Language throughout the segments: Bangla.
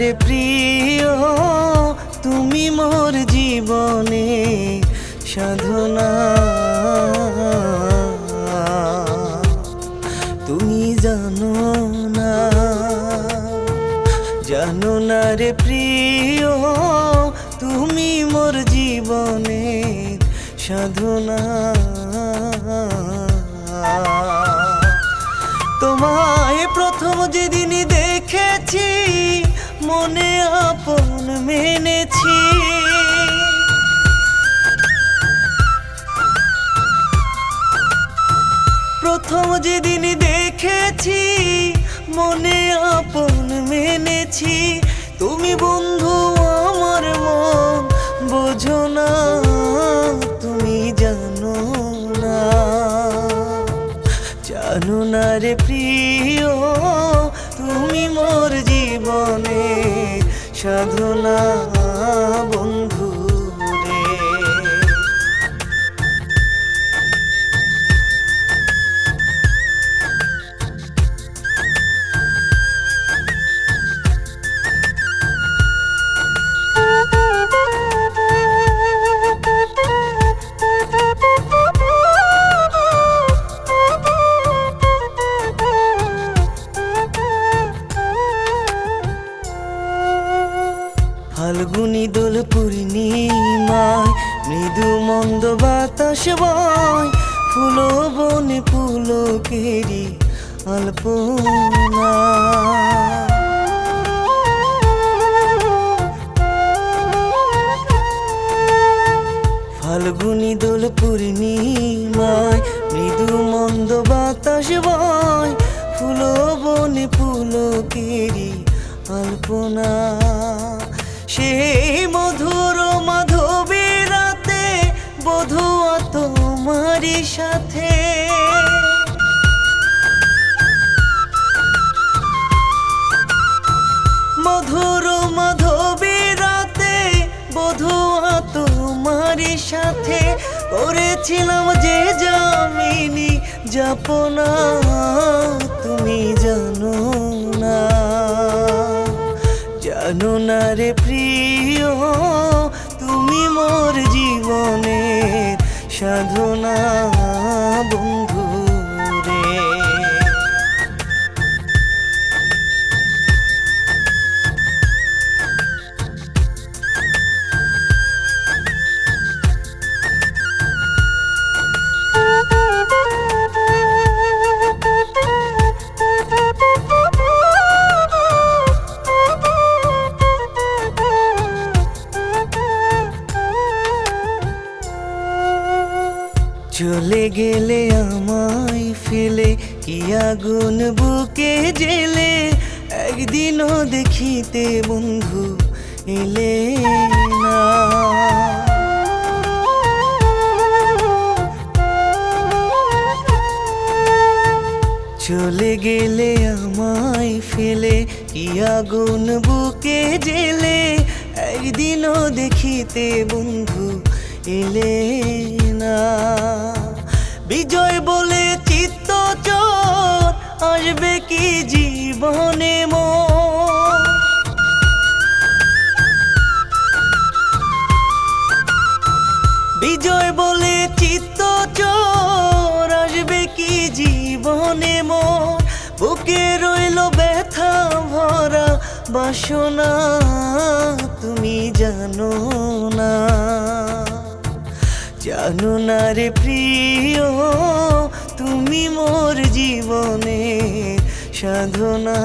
জানো না রে প্রিয়, তুমি মোর জীবনে সাধনা। তুমি জানো না জানো না রে প্রিয়, তুমি মোর জীবনে সাধনা। তোমায় প্রথম যেদিন দেখেছি আপন মেনেছি। প্রথম যেদিন দেখেছি, মনে আপন মেনেছি। তুমি বন্ধু, আমার মন, বোঝো না, তুমি জানো না। জানো না রে প্রিয়, তুমি মোর জীবনে। সাধনা বন্ধু। ফাল্গুনি দোল পূর্ণিমায়, মৃদু মন্দ বাতাস বয়, ফুলো বনে পুলকেরি অল্পনা ফাল্গুনি দোল পূর্ণিমায়, মৃদু মন্দ বাতাস বয়, ফুলো বনে পুলকেরি অল্পনা সেই মধুর মাধবী রাতে বধুয়া তোমারই সাথে। মধুর মাধবী রাতে বধুয়া তোমারই সাথে। করেছিলাম যে জামিনী যাপনা, তুমি জানো। জানো না রে প্রিয়। চলে গেলে আমায় ফেলে, কি আগুন বুকে জেলে একদিনও দেখিতে বন্ধু এলে চলে গেলে আমায় ফেলে, কি আগুন বুকে জেলে একদিনও দেখিতে বন্ধু এলে না। বিজয় বলে চিত্ত চোর আসবে কি জীবনে মন বিজয় বলে চিত্ত চোর আসবে কি জীবনে মোর? বুকে রইল ব্যথা ভরা বাসনা, তুমি জানো জানো প্রিয়, তুমি মোর জীবনে সাধনা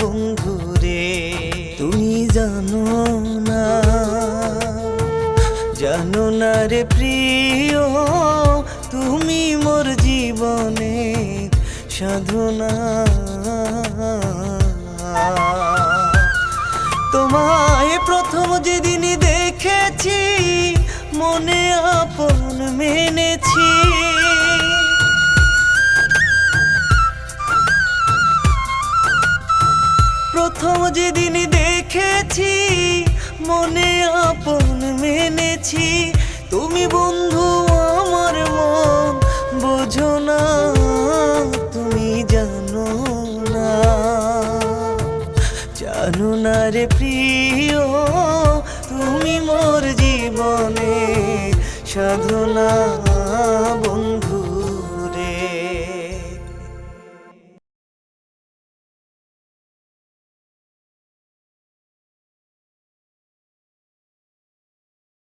বন্ধু রে। তুমি জানো না জানো না রে প্রিয়, তুমি মোর জীবনে সাধনা। তোমায় প্রথম যেদিন মনে আপন মেনেছি। প্রথম যেদিন দেখেছি, মনে আপন মেনেছি। তুমি বন্ধু আমার মন, বোঝো না, তুমি জানো না। জানো না রে প্রিয় তুমি মোর জীবনে সাধনা বন্ধু।